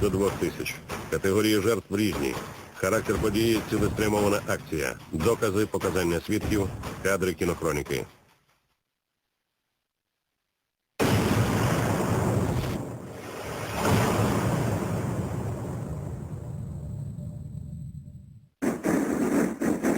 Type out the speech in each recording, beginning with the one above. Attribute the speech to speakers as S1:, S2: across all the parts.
S1: до 2 тисяч. Категорії жертв різні. Характер події – цілеспрямована акція. Докази, показання свідків, кадри кінохроніки.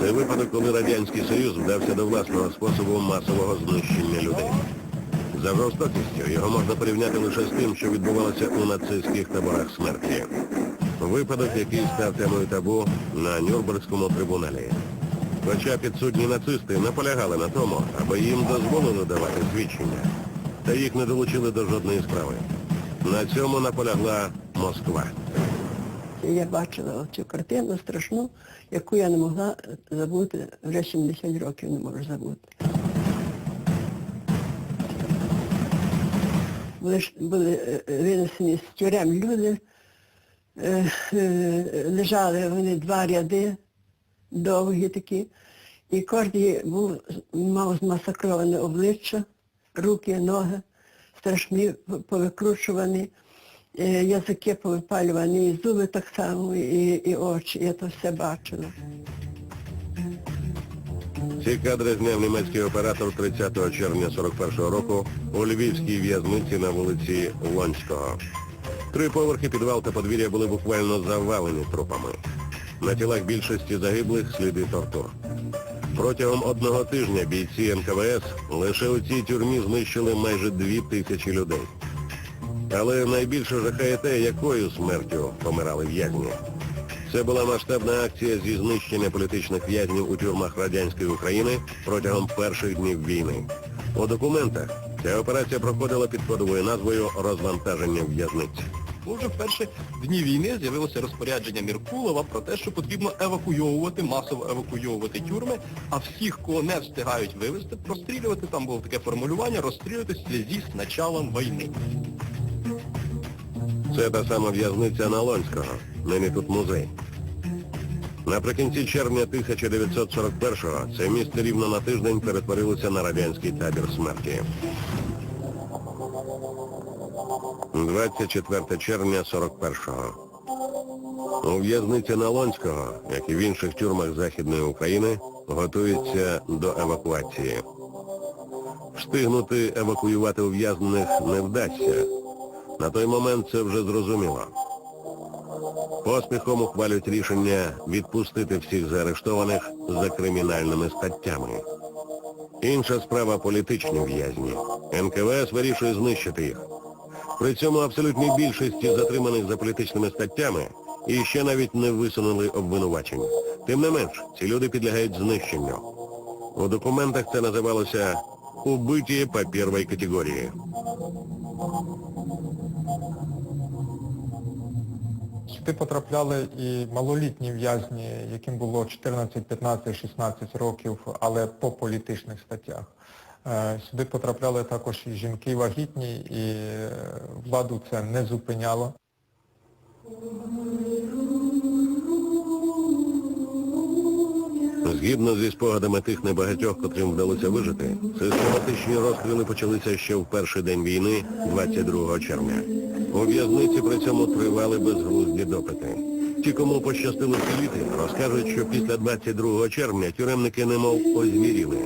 S1: Це випадок, коли Радянський Союз вдався до власного способу масового знищення людей. За жорстокістю його можна порівняти лише з тим, що відбувалося у нацистських таборах смерті. Випадок, який став темою табу на Нюрнберзькому трибуналі. Хоча підсудні нацисти наполягали на тому, аби їм дозволили давати свідчення, та їх не долучили до жодної справи. На цьому наполягла Москва.
S2: Я бачила цю картину страшну, яку я не могла забути, вже 70 років не можу забути. Були, були е, винесені з тюрем люди, е, е, лежали вони два ряди, довгі такі, і кожен був, мав змасакроване обличчя, руки, ноги, страшні, повикручувані, е, язики повипалювані, і зуби так само, і, і очі. Я то все бачила.
S1: Ці кадри зняв німецький оператор 30 червня 41 року у львівській в'язниці на вулиці Лонського. Три поверхи підвал та подвір'я були буквально завалені трупами. На тілах більшості загиблих сліди тортур. Протягом одного тижня бійці НКВС лише у цій тюрмі знищили майже дві тисячі людей. Але найбільше жахає те, якою смертю помирали в'язні. Це була масштабна акція зі знищення політичних в'язнів у тюрмах радянської України протягом перших днів війни. У документах ця операція проходила під кодовою назвою розвантаження в'язниць.
S3: Вже в перші дні війни з'явилося розпорядження Міркулова про те, що потрібно евакуйовувати, масово евакуйовувати тюрми, а всіх, кого не встигають вивезти, розстрілювати, там було таке формулювання, розстрілювати в зв'язі з началом війни.
S1: Це та сама в'язниця Налонського. Нині тут музей. Наприкінці червня 1941-го це місце рівно на тиждень перетворилося на радянський табір смерті. 24 червня 41-го. У в'язниці Налонського, як і в інших тюрмах Західної України, готуються до евакуації. Встигнути евакуювати ув'язнених не вдасться. На той момент це вже зрозуміло. Поспіхом ухвалюють рішення відпустити всіх заарештованих за кримінальними статтями. Інша справа політичні в'язні. НКВС вирішує знищити їх. При цьому абсолютній більшості затриманих за політичними статтями і ще навіть не висунули обвинувачень. Тим не менш, ці люди підлягають знищенню. У документах це називалося «убиті по першій категорії».
S4: Сюди потрапляли і малолітні в'язні, яким було 14, 15, 16 років, але по політичних статтях. Е, Сюди потрапляли також і жінки вагітні, і е, владу це не зупиняло.
S1: Згідно зі спогадами тих небагатьох, котрим вдалося вижити, систематичні розстріли почалися ще в перший день війни, 22 червня. У в'язниці при цьому тривали безглузді допити. Ті, кому пощастило вціліти, розкажуть, що після 22 червня тюремники немов озвіріли.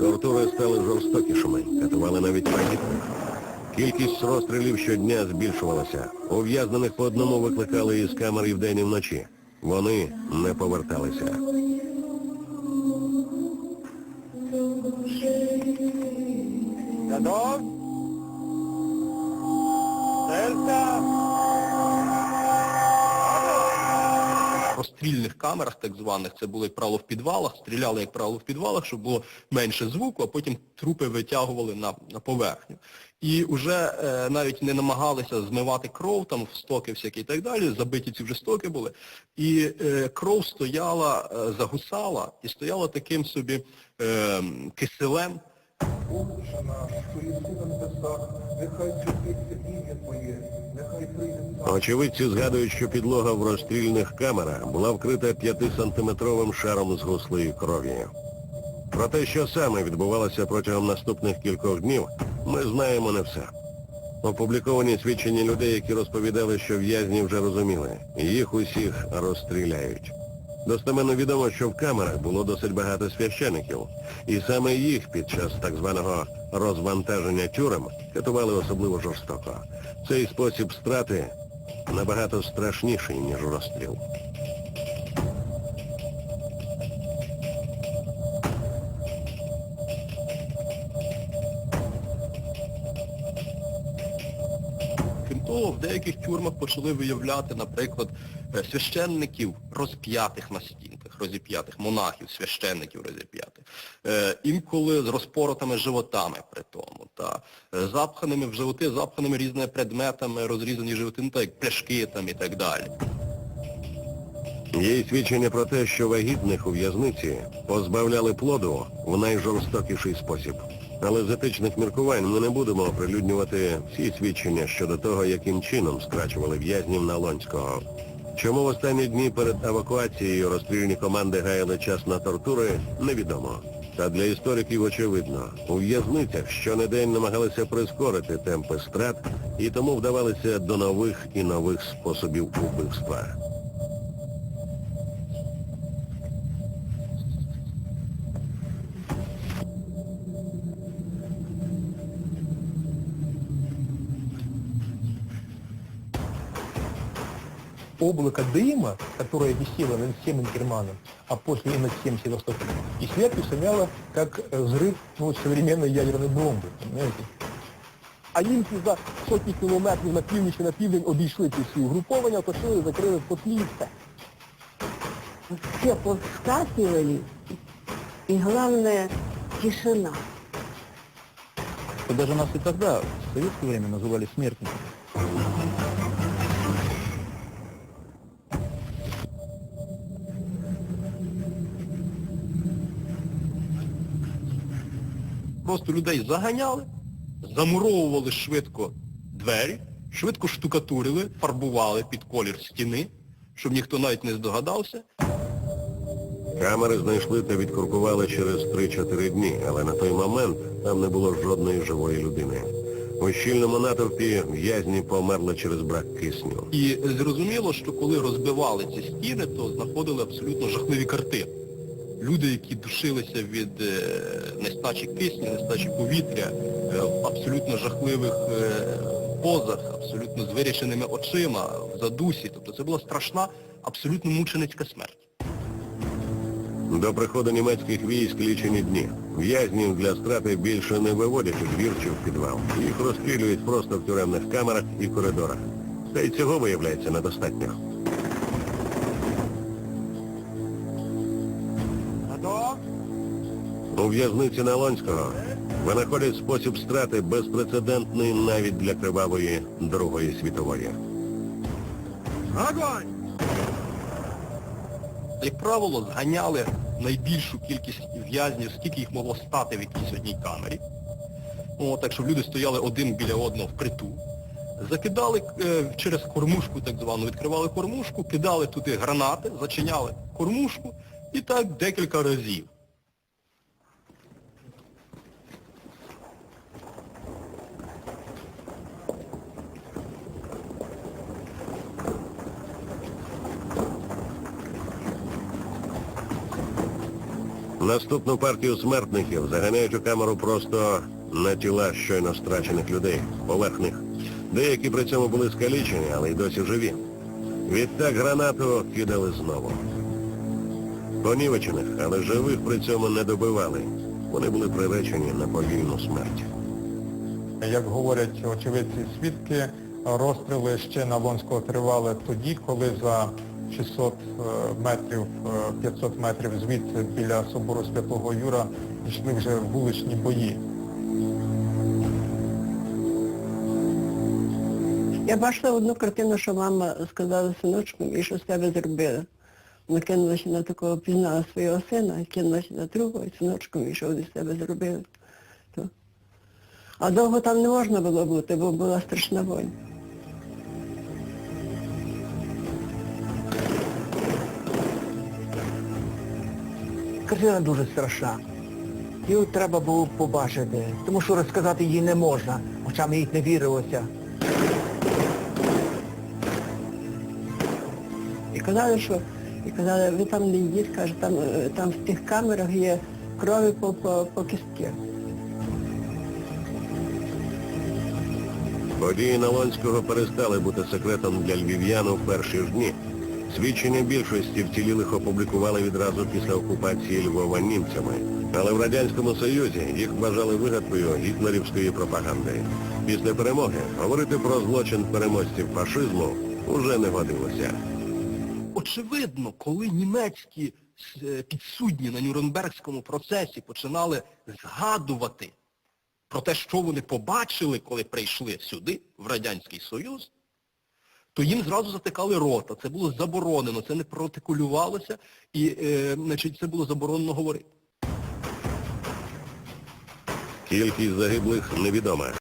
S1: Тортури стали жорстокішими, катували навіть вагітних. Кількість розстрілів щодня збільшувалася. Ув'язнених по одному викликали із камер і вдень і вночі. Вони не поверталися.
S3: Розстрільних камерах, так званих, це було, як правило, в підвалах, стріляли, як правило, в підвалах, щоб було менше звуку, а потім трупи витягували на, на поверхню. І вже е, навіть не намагалися змивати кров, там в стоки всякі і так далі, забиті ці вже стоки були. І е, кров стояла, е, загусала і стояла таким собі е, киселем,
S5: нехай
S1: Очевидці згадують, що підлога в розстрільних камерах була вкрита 5-сантиметровим шаром з гуслої крові. Про те, що саме відбувалося протягом наступних кількох днів, ми знаємо не все. Опубліковані свідчення людей, які розповідали, що в'язні вже розуміли. Їх усіх розстріляють. Достеменно відомо, що в камерах було досить багато священиків, і саме їх під час так званого розвантаження тюрем катували особливо жорстоко. Цей спосіб страти набагато страшніший, ніж розстріл.
S3: Крім того, в деяких тюрмах почали виявляти, наприклад, е, священників розп'ятих на стінках, розіп'ятих, монахів, священників розіп'ятих. Е, Інколи з розпоротими животами при тому, та е, запханими в животи, запханими різними предметами, розрізані животи, ну так як пляшки там і так далі.
S1: Є й свідчення про те, що вагітних у в'язниці позбавляли плоду в найжорстокіший спосіб. Але з етичних міркувань ми не будемо оприлюднювати всі свідчення щодо того, яким чином скрачували в'язнів Налонського. Чому в останні дні перед евакуацією розстрільні команди гаяли час на тортури, невідомо. Та для істориків очевидно, у в'язницях щонедень намагалися прискорити темпи страт і тому вдавалися до нових і нових способів убивства.
S6: облако дыма, которое висело над всем Инкерманом, а после и над всем Севастополем, и сверху шумело, как э, взрыв ну, современной ядерной бомби, понимаете? А німці за сотні кілометрів на північ і на південь обійшли ці всі угруповання, оточили, закрили в котлі і все.
S2: Все повскакивали, и главное, тишина.
S6: То даже нас и тогда, в советское время, называли смертниками.
S3: Просто людей заганяли, замуровували швидко двері, швидко штукатурили, фарбували під колір стіни, щоб ніхто навіть не здогадався.
S1: Камери знайшли та відкуркували через 3-4 дні, але на той момент там не було жодної живої людини. У щільному натовпі в'язні померли через брак кисню.
S3: І зрозуміло, що коли розбивали ці стіни, то знаходили абсолютно жахливі картини. Люди, які душилися від е, нестачі кисню, нестачі повітря, е, в абсолютно жахливих е, позах, абсолютно з вирішеними очима, в задусі. Тобто це була страшна, абсолютно мученицька смерть.
S1: До приходу німецьких військ лічені дні. В'язнів для страти більше не виводять у двір чи в підвал. Їх розстрілюють просто в тюремних камерах і коридорах. Та й цього виявляється недостатньо. В'язниці Налонського винаходять спосіб страти безпрецедентний навіть для кривавої Другої світової.
S3: Як правило, зганяли найбільшу кількість в'язнів, скільки їх могло стати в якійсь одній камері. О, так що люди стояли один біля одного в впритул. Закидали е, через кормушку, так звану, відкривали кормушку, кидали туди гранати, зачиняли кормушку і так декілька разів.
S1: Наступну партію смертників заганяють у камеру просто на тіла щойно страчених людей, поверх них. Деякі при цьому були скалічені, але й досі живі. Відтак гранату кидали знову. Понівечених, але живих при цьому не добивали. Вони були приречені на повільну смерть.
S4: Як говорять очевидці свідки, розстріли ще Налонського тривали тоді, коли за 600 е, метрів, е, 500 метрів звідси біля собору Святого Юра йшли вже вуличні бої.
S2: Я бачила одну картину, що мама сказала синочку, і що з тебе зробила. Вона кинулася на такого, пізнала свого сина, кинулася на другого, і синочком, і що вони з тебе зробили. А довго там не можна було бути, бо була страшна вонь.
S6: Картина дуже страшна.
S7: Її треба було побачити, тому що розказати її не можна, очам їй не вірилося.
S2: І казали, що і казали, ви там не йдіть, каже, там, е, там в тих камерах є крові по, по, по кістки.
S1: Події Налонського перестали бути секретом для львів'ян у перші ж дні. Свідчення більшості вцілілих опублікували відразу після окупації Львова німцями. Але в Радянському Союзі їх вважали вигадкою гітлерівської пропаганди. Після перемоги говорити про злочин переможців фашизму уже не годилося.
S3: Очевидно, коли німецькі е, підсудні на Нюрнбергському процесі починали згадувати про те, що вони побачили, коли прийшли сюди, в Радянський Союз, то їм зразу затикали рота. Це було заборонено, це не протикулювалося, і е, значить, це було заборонено говорити.
S1: Кількість загиблих невідома.